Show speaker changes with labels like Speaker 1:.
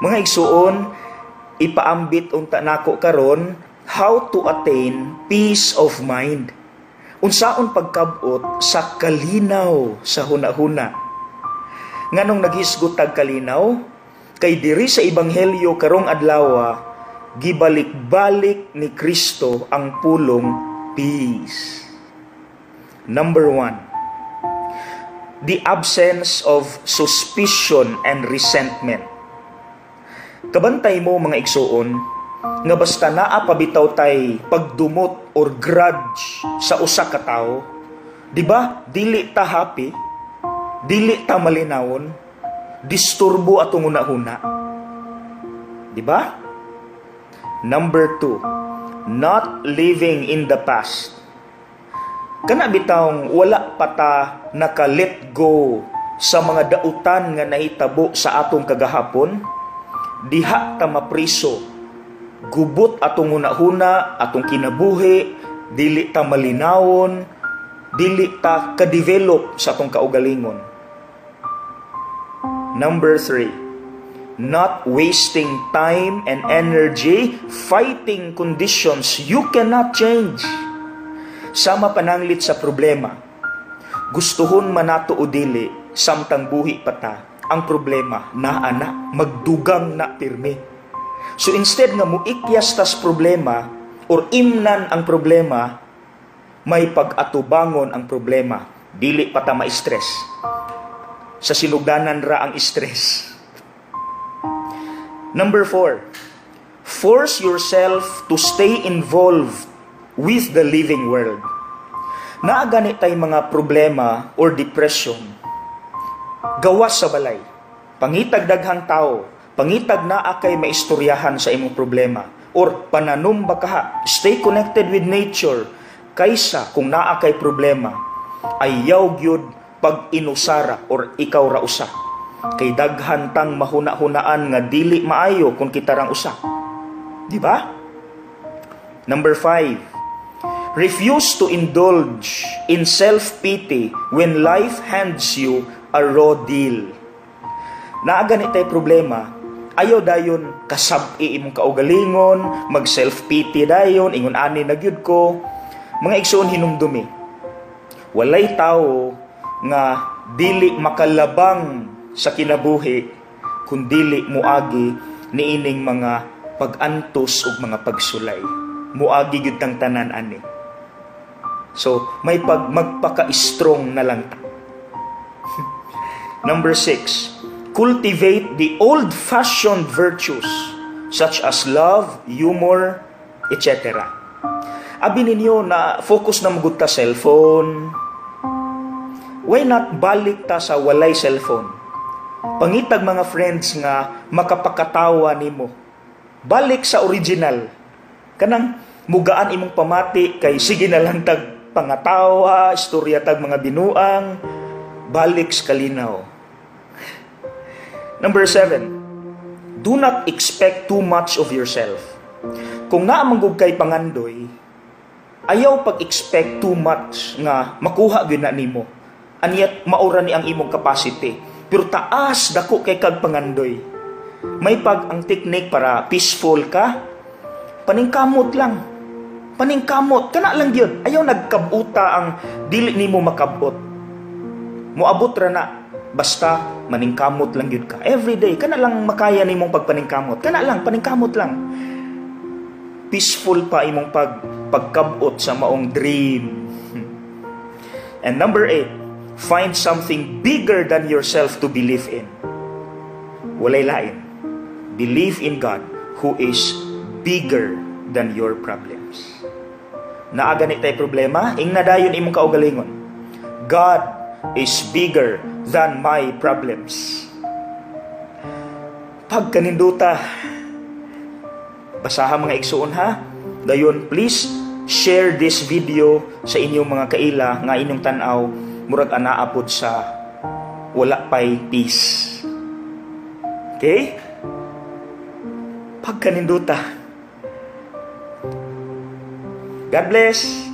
Speaker 1: Mga igsuon, ipaambit unta nako karon how to attain peace of mind. Unsaon pagkabot sa kalinaw sa hunahuna. Nganong naghisgot tag kalinaw kay diri sa ebanghelyo karong adlaw gibalik-balik ni Kristo ang pulong peace. Number one, the absence of suspicion and resentment. Kabantay mo mga igsuon, nga basta naa pabitaw tay pagdumot or grudge sa usa ka tawo, di ba? Dili ta happy, dili ta malinawon, disturbo atong una-una. Di ba? Number two, not living in the past. Kana bitawng wala pa ta naka-let go sa mga dautan nga nahitabo sa atong kagahapon, diha ta mapriso. Gubot atong hunahuna, atong kinabuhi, dili ta malinawon, dili ta ka-develop sa atong kaugalingon. Number three, not wasting time and energy fighting conditions you cannot change. Sama pananglit sa problema. Gustuhon man nato o dili, samtang buhi pa ta, ang problema na ana, magdugang na pirmi. So instead nga muikyas tas problema or imnan ang problema, may pag-atubangon ang problema. Dili pa ma-stress. Sa sinugdanan ra ang stress. Number four, force yourself to stay involved with the living world. Naagani tay mga problema or depression. Gawas sa balay. Pangitag daghang tao, pangitag naa kay maistoryahan sa imong problema or pananom bakaha. Stay connected with nature kaysa kung naa kay problema ayaw gyud pag inusara or ikaw ra usa kay daghan tang mahuna-hunaan nga dili maayo kung kita rang usa. Di ba? Number five, refuse to indulge in self-pity when life hands you a raw deal. Naa ganit tay problema, ayaw dayon kasab-i imong kaugalingon, mag self-pity dayon, ingon ani na gyud ko. Mga igsoon hinumdumi. Walay tao nga dili makalabang sa kinabuhi kun dili muagi niining mga pagantos ug mga pagsulay. Muagi gyud tang tanan ani. So, may pag magpaka-strong na lang ta. Number six, cultivate the old-fashioned virtues such as love, humor, etc. Abi ninyo na focus na magud ta cellphone. Why not balik ta sa walay cellphone? Pangitag mga friends nga makapakatawa nimo. Balik sa original. Kanang mugaan imong pamati kay sige na lang tag pangatawa, istorya tag mga binuang, balik sa kalinaw. Number seven, do not expect too much of yourself. Kung naamanggog kay pangandoy, ayaw pag-expect too much nga makuha gyud na nimo. Anyat maura ni ang imong capacity. Pero taas dako kay kag pangandoy. May pag ang technique para peaceful ka, paningkamot lang. Paningkamot, kana lang yun. Ayaw nagkabuta ang dili nimo makabot. Muabot ra na, basta maningkamot lang yun ka. Every day, kana lang makaya nimong pagpaningkamot. Kana lang, paningkamot lang. Peaceful pa imong pag pagkabot sa maong dream. And number eight, find something bigger than yourself to believe in. Walay lain. Believe in God who is bigger than your problems. Naaga ni problema, ing nadayon imong kaugalingon. God is bigger than my problems. Pagkaninduta, basaha mga igsuon ha. Dayon, please share this video sa inyong mga kaila nga inyong tanaw murag anaapod sa wala pay peace. Okay? Pagkaninduta. God bless.